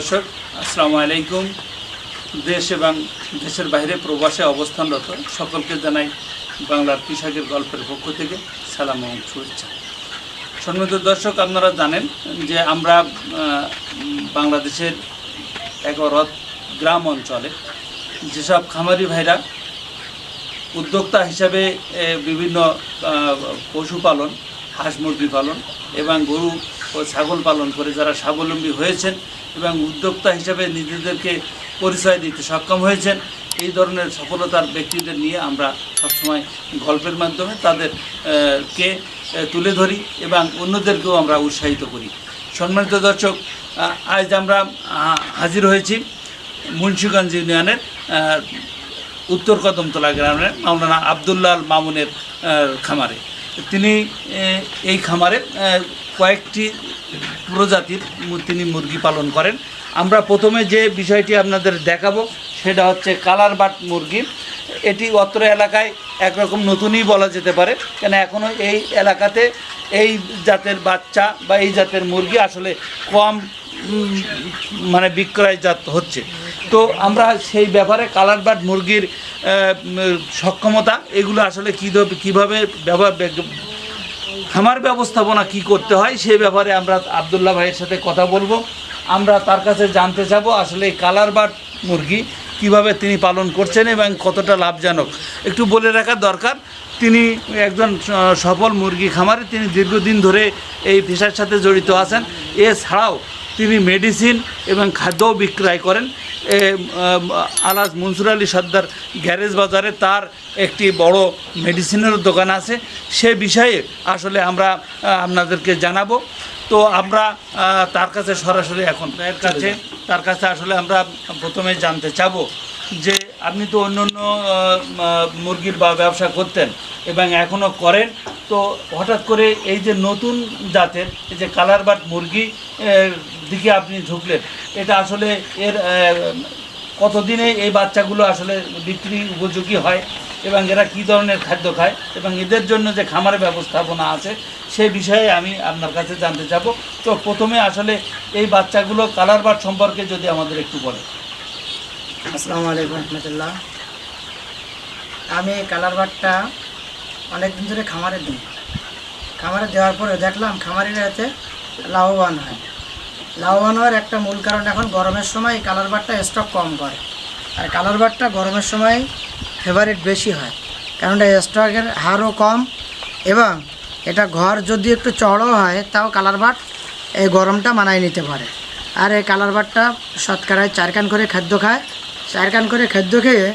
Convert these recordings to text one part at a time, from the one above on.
দর্শক, আসসালামু আলাইকুম। দেশ এবং দেশের বাইরে প্রবাসে অবস্থানরত সকলকে জানাই বাংলার কৃষকের গল্পের পক্ষ থেকে সালাম এবং শুভেচ্ছা। সম্মানিত দর্শক, আপনারা জানেন যে আমরা বাংলাদেশের এক অরৎ গ্রাম অঞ্চলে যেসব খামারি ভাইরা উদ্যোক্তা হিসাবে বিভিন্ন পশুপালন হাঁস মুরগি পালন এবং গরু ও ছাগল পালন করে যারা স্বাবলম্বী হয়েছেন এবং উদ্যোক্তা হিসাবে নিজেদেরকে পরিচয় দিতে সক্ষম হয়েছেন। এই ধরনের সফলতার ব্যক্তিদের নিয়ে আমরা সবসময় গল্পের মাধ্যমে তাদের কে তুলে ধরি এবং অন্যদেরকেও আমরা উৎসাহিত করি। সম্মানিত দর্শক আজ আমরা হাজির হয়েছি মুন্সিগঞ্জ ইউনিয়নের উত্তর কদমতলা গ্রামের মাওলানা আবদুল্লাহ আল মামুনের খামারে। তিনি এই খামারে কয়েকটি প্রজাতির তিনি মুরগি পালন করেন। আমরা প্রথমে যে বিষয়টি আপনাদের দেখাবো, সেটা হচ্ছে কালার বাট মুরগি। এটি অত্র এলাকায় একরকম নতুনই বলা যেতে পারে, কেন এখনও এই এলাকাতে এই জাতের বাচ্চা বা এই জাতের মুরগি আসলে কম মানে বিক্রয়জাত হচ্ছে। তো আমরা সেই ব্যাপারে কালার বাট মুরগির সক্ষমতা, এগুলো আসলে কী কীভাবে ব্যবহার খামার ব্যবস্থাপনা কি করতে হয় সেই ব্যাপারে আমরা আবদুল্লাহ ভাইয়ের সাথে কথা বলব। আমরা তার কাছে জানতে যাব আসলে এই কালার বাট মুরগি কীভাবে তিনি পালন করছেন এবং কতটা লাভজনক। একটু বলে রাখা দরকার, তিনি একজন সফল মুরগি খামারে, তিনি দীর্ঘদিন ধরে এই পেশার সাথে জড়িত আছেন। এছাড়াও তিনি মেডিসিন এবং খাদ্য বিক্রয় করেন। আলাজ মনসুর আলী সর্দার গ্যারেজ বাজারে তার একটি বড় মেডিসিনের দোকান আছে। সে বিষয়ে আসলে আমরা আপনাদেরকে জানাব। তো আমরা তার কাছে সরাসরি এখন এর কাছে, তার কাছে আসলে আমরা প্রথমে জানতে চাবো। যে আপনি তো অন্য অন্য মুরগির বা ব্যবসা করতেন এবং এখনও করেন, তো হঠাৎ করে এই যে নতুন জাতের এই যে কালার বাট মুরগি দিকে আপনি ঝুঁকলেন, এটা আসলে এর কতদিনে এই বাচ্চাগুলো আসলে বিক্রি উপযোগী হয় এবং এরা কী ধরনের খাদ্য খায় এবং এদের জন্য যে খামারের ব্যবস্থাপনা আছে সেই বিষয়ে আমি আপনার কাছে জানতে যাব তো প্রথমে আসলে এই বাচ্চাগুলো কালার বাট সম্পর্কে যদি আমাদের একটু বলেন। আসসালামু আলাইকুম রহমতুল্লাহ। আমি কালার বাটটা অনেক দিন ধরে খামারে দিই। খামারে দেওয়ার পরে দেখলাম খামারিরা এতে লাভবান হয়। লাভবান হওয়ার একটা মূল কারণ এখন গরমের সময় এই কালার বাটটা স্টক কম করে। আর কালার বাটটা গরমের সময় ফেভারিট বেশি হয়। কারণ এটা স্টকের হারও কম এবং এটা ঘর যদি একটু চড়ও হয়, তাও কালার বাট এই গরমটা মানায় নিতে পারে। আর এই কালার বাটটা শতকরায় চার কান করে খাদ্য খায়। চার কান করে খাদ্য খেয়ে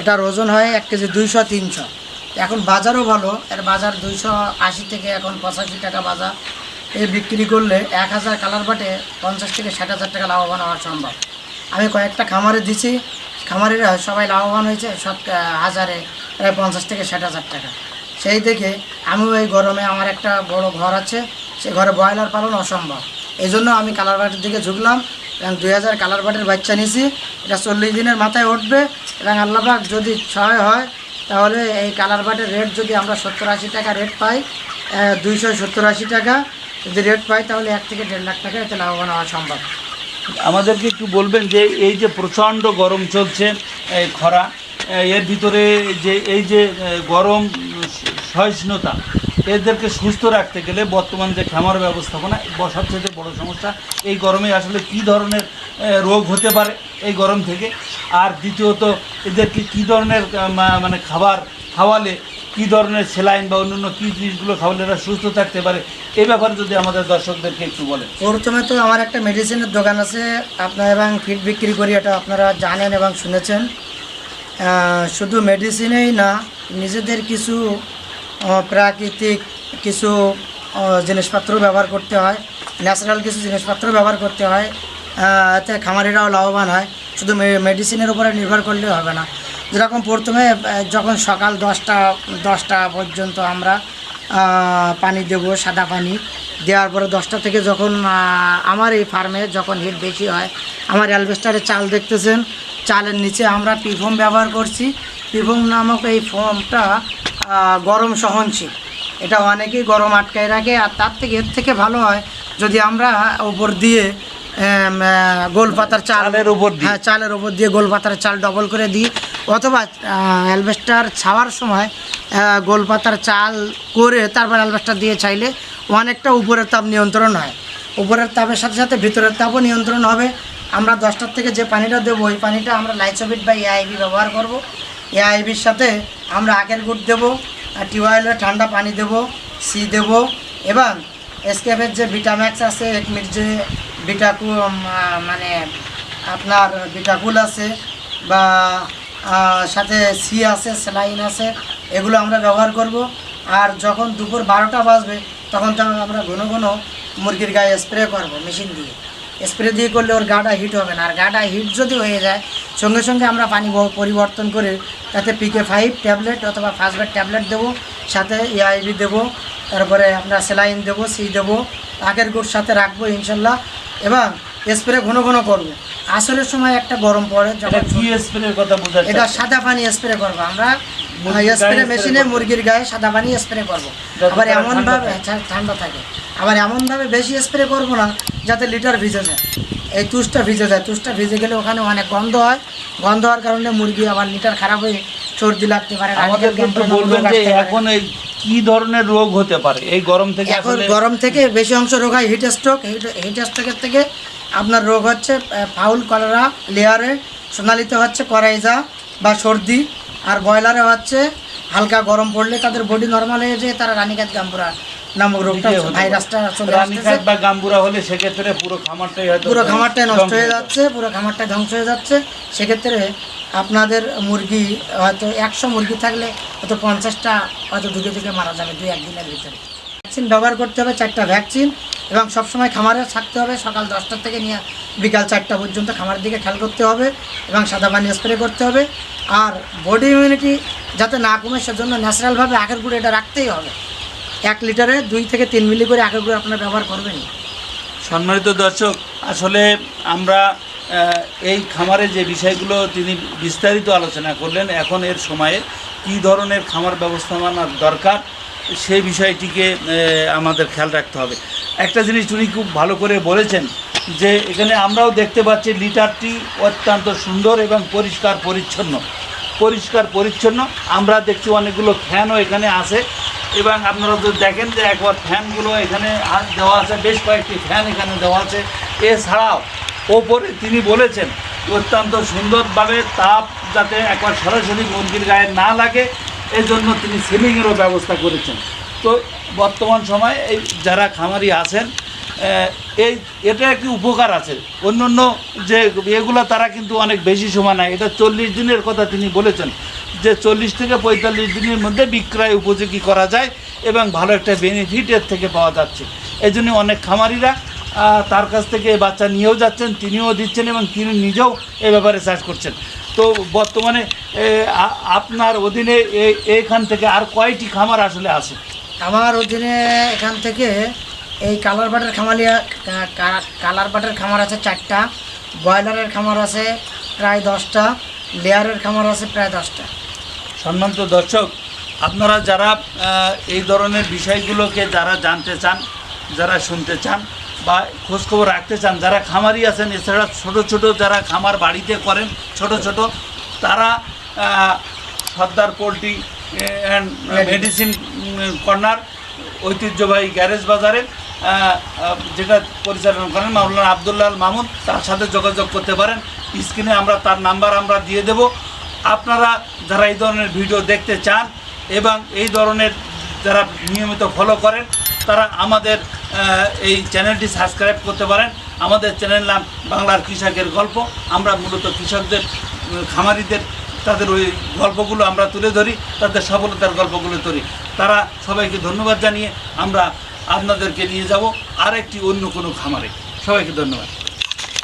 এটার ওজন হয় এক কেজি দুইশো, তিনশো। এখন বাজারও ভালো, এর বাজার দুইশো আশি থেকে এখন পঁচাশি টাকা বাজার। এই বিক্রি করলে এক হাজার কালার বাটে পঞ্চাশ থেকে ষাট হাজার টাকা লাভবান হওয়া সম্ভব। আমি কয়েকটা খামারে দিছি, খামারিরা সবাই লাভবান হয়েছে, সব হাজারে প্রায় পঞ্চাশ থেকে ষাট হাজার টাকা। সেই থেকে আমিও এই গরমে আমার একটা বড় ঘর আছে সেই ঘরে ব্রয়লার পালন অসম্ভব। এই জন্য আমি কালার বাটের দিকে ঝুঁকলাম এবং দুই হাজার কালার বাটের বাচ্চা নিয়েছি এটা চল্লিশ দিনের মাথায় উঠবে এবং আল্লাপাক যদি ছয় হয়, তাহলে এই কালার বাটের রেট যদি আমরা সত্তর আশি টাকা রেট পাই দুইশো সত্তর আশি টাকা যদি রেট পাই, তাহলে এক থেকে দেড় লাখ টাকা এতে লাভবান হওয়া সম্ভব। আমাদেরকে একটু বলবেন যে, এই যে প্রচণ্ড গরম চলছে, এই খরা এর ভিতরে যে, এই যে গরম, সহিষ্ণুতা এদেরকে সুস্থ রাখতে গেলে বর্তমান যে খামার ব্যবস্থাপনা সবচেয়ে বড় সমস্যা, এই গরমে আসলে কি ধরনের রোগ হতে পারে এই গরম থেকে? আর দ্বিতীয়ত, এদেরকে কি ধরনের মানে খাবার খাওয়ালে, কি ধরনের সেলাইন বা অন্যান্য কী জিনিসগুলো খাওয়ালে এরা সুস্থ থাকতে পারে? এই ব্যাপারে যদি আমাদের দর্শকদেরকে একটু বলেন। প্রথমে তো আমার একটা মেডিসিনের দোকান আছে, আপনার এবং ফিড বিক্রি করি, এটা আপনারা জানেন এবং শুনেছেন। শুধু মেডিসিনেই না, নিজেদের কিছু প্রাকৃতিক কিছু জিনিসপত্র ব্যবহার করতে হয়। ন্যাচারাল কিছু জিনিসপত্র ব্যবহার করতে হয়। এতে খামারিরাও লাভবান হয়। শুধু মেডিসিনের উপরে নির্ভর করলে হবে না। যেরকম প্রথমে যখন সকাল দশটা দশটা পর্যন্ত আমরা পানি দেবো সাদা পানি দেওয়ার পরে দশটা থেকে যখন আমার এই ফার্মে যখন হিট বেশি হয় আমার অ্যালবেস্টারে চাল দেখতেছেন। চালের নিচে আমরা পিফোম ব্যবহার করছি। পিফোম নামক এই আহ, গরম সহনশীল। এটা অনেকেই গরম আটকায় রাখে আর তার থেকে এর থেকে ভালো হয় যদি আমরা উপর দিয়ে গোল পাতার চালের উপর হ্যাঁ চালের উপর দিয়ে গোল পাতার চাল ডবল করে দিই অথবা অ্যালবেস্টার ছাওয়ার সময় গোল পাতার চাল করে তারপর অ্যালবেস্টার দিয়ে চাইলে অনেকটা উপরের তাপ নিয়ন্ত্রণ হয়। উপরের তাপের সাথে সাথে ভিতরের তাপও নিয়ন্ত্রণ হবে। আমরা দশটার থেকে যে পানিটা দেবো ওই পানিটা আমরা লাইসোবিট বা এআইবি ব্যবহার করব। এআইবির সাথে আমরা আগের গুড় দেবো টিউবওয়েলের ঠান্ডা পানি দেবো সি দেবো এবং এসকেফের যে ভিটাম্যাক্স আছে এক একমির যে উম, মানে আপনার বিটাকুল আছে বা সাথে সি আছে স্যালাইন আছে এগুলো আমরা ব্যবহার করব। আর যখন দুপুর বারোটা বাজবে তখন তো আমরা ঘন ঘন মুরগির গায়ে স্প্রে করব মেশিন দিয়ে। স্প্রে দিয়ে করলে ওর গাটা হিট হবে না। আর গাটা হিট যদি হয়ে যায় সঙ্গে সঙ্গে আমরা পানি পরিবর্তন করে তাতে পিকে ফাইভ ট্যাবলেট অথবা ফার্স্টবেড ট্যাবলেট দেবো সাথে এআইবি দেবো তারপরে আমরা স্যালাইন দেবো সি দেবো আগের গুড় সাথে রাখব ইনশাল্লাহ এবং স্প্রে ঘন ঘন করব। আসরের সময় একটা গরম পড়ে যখন এটা সাদা পানি স্প্রে করব। আমরা স্প্রে মেশিনে মুরগির গায়ে সাদা পানি স্প্রে করব। আবার এমনভাবে ঠান্ডা হ্যাঁ, থাকে। আবার এমনভাবে বেশি স্প্রে করব না যাতে লিটার ভিজে যায়। এই তুষটা ভিজে যায়। তুষটা ভিজে গেলে ওখানে অনেক গন্ধ হয়। গন্ধ হওয়ার কারণে মুরগি আবার লিটার খারাপ হয়ে সর্দি লাগতে পারে আমাদের কিন্তু বলবেন রোগ যে এখন এই কি ধরনের রোগ হতে পারে? এই গরম থেকে এখন গরম থেকে বেশি অংশ রোগ হয় হিট স্ট্রোক হিট স্ট্রোকের থেকে আপনার রোগ হচ্ছে ফাউল কলেরা লেয়ারে সোনালিতে হচ্ছে করাইজা বা সর্দি। আর ব্রয়লারে হচ্ছে হালকা গরম পড়লে তাদের বডি নর্মাল হয়ে যায় তারা রানীঘাট গাম্বুরা নামক রোগটা। ভাইরাসটা চলে বা গাম্বুরা হলে সেক্ষেত্রে পুরো খামারটাই হয়তো পুরো খামারটাই নষ্ট হয়ে যাচ্ছে পুরো খামারটাই ধ্বংস হয়ে যাচ্ছে। সেক্ষেত্রে আপনাদের মুরগি হয়তো একশো মুরগি থাকলে হয়তো পঞ্চাশটা হয়তো ঢুকে ঢুকে মারা যাবে দুই একদিনের ভিতরে। ভ্যাকসিন ব্যবহার করতে হবে চারটা ভ্যাকসিন এবং সবসময় খামারে থাকতে হবে সকাল দশটা থেকে নিয়ে বিকাল চারটা পর্যন্ত খামারের দিকে খেয়াল করতে হবে এবং সাদা পানি স্প্রে করতে হবে। আর বডি ইমিউনিটি যাতে না কমে, সেজন্য ন্যাচারালভাবে আখের গুঁড়ো এটা রাখতেই হবে। এক লিটারে দুই থেকে তিন মিলি করে আখের গুঁড়ো আপনারা ব্যবহার করবেন সম্মানিত দর্শক, আসলে আমরা এই খামারে যে বিষয়গুলো তিনি বিস্তারিত আলোচনা করলেন, এখন এর সময়ে কি ধরনের খামার ব্যবস্থাপনার দরকার, সেই বিষয়টিকে আমাদের খেয়াল রাখতে হবে। একটা জিনিস উনি খুব ভালো করে বলেছেন যে এখানে আমরাও দেখতে পাচ্ছি লিটারটি অত্যন্ত সুন্দর এবং পরিষ্কার পরিচ্ছন্ন। পরিষ্কার পরিচ্ছন্ন। আমরা দেখছি অনেকগুলো ফ্যানও এখানে আছে। এবং আপনারা যদি দেখেন যে একবার ফ্যানগুলো এখানে দেওয়া আছে, বেশ কয়েকটি ফ্যান এখানে দেওয়া আছে। এছাড়াও ওপরে তিনি বলেছেন, অত্যন্ত সুন্দরভাবে তাপ যাতে একবার সরাসরি মন্দির গায়ে না লাগে, এজন্য তিনি সিলিংয়েরও ব্যবস্থা করেছেন। তো বর্তমান সময়ে এই যারা খামারি আছেন এই, এটা একটি উপকার আছে? অন্য অন্য যে এগুলো তারা কিন্তু অনেক বেশি সময় নেয়। এটা চল্লিশ দিনের কথা তিনি বলেছেন যে চল্লিশ থেকে পঁয়তাল্লিশ দিনের মধ্যে বিক্রয় উপযোগী করা যায় এবং ভালো একটা বেনিফিট এর থেকে পাওয়া যাচ্ছে। এই জন্য অনেক খামারিরা তার কাছ থেকে বাচ্চা নিয়েও যাচ্ছেন, তিনিও দিচ্ছেন এবং তিনি নিজেও এ ব্যাপারে চাষ করছেন। তো বর্তমানে আপনার অধীনে এইখান থেকে আর কয়টি খামার আসলে আছে? আমার অধীনে এখান থেকে এই কালার বাটের খামালিয়া কালার বাটের খামার আছে চারটা ব্রয়লারের খামার আছে প্রায় দশটা লেয়ারের খামার আছে প্রায় দশটা। সম্মানিত দর্শক আপনারা যারা এই ধরনের বিষয়গুলোকে যারা জানতে চান যারা শুনতে চান বা খোঁজখবর রাখতে চান যারা খামারি আছেন এছাড়া ছোট ছোট যারা খামার বাড়িতে করেন ছোট ছোট তারা Sardar poultry and medicine corner ঐতিহ্যবাহী গ্যারেজ বাজারে যেটা পরিচালনা করেন মাওলানা আবদুল্লাহ মামুন, তার সাথে যোগাযোগ করতে পারেন। স্ক্রিনে আমরা তার নাম্বার আমরা দিয়ে দেব। আপনারা যারা এই ধরনের ভিডিও দেখতে চান এবং এই ধরনের যারা নিয়মিত ফলো করেন, তারা আমাদের এই চ্যানেলটি সাবস্ক্রাইব করতে পারেন। আমাদের চ্যানেল নাম বাংলার কৃষকের গল্প। আমরা মূলত কৃষকদের খামারিদের, তাদের ওই গল্পগুলো আমরা তুলে ধরি, তাদের সফলতার গল্পগুলো ধরি তারা সবাইকে ধন্যবাদ জানিয়ে আমরা আপনাদেরকে নিয়ে যাব। আরেকটি অন্য কোনো খামারে। সবাইকে ধন্যবাদ।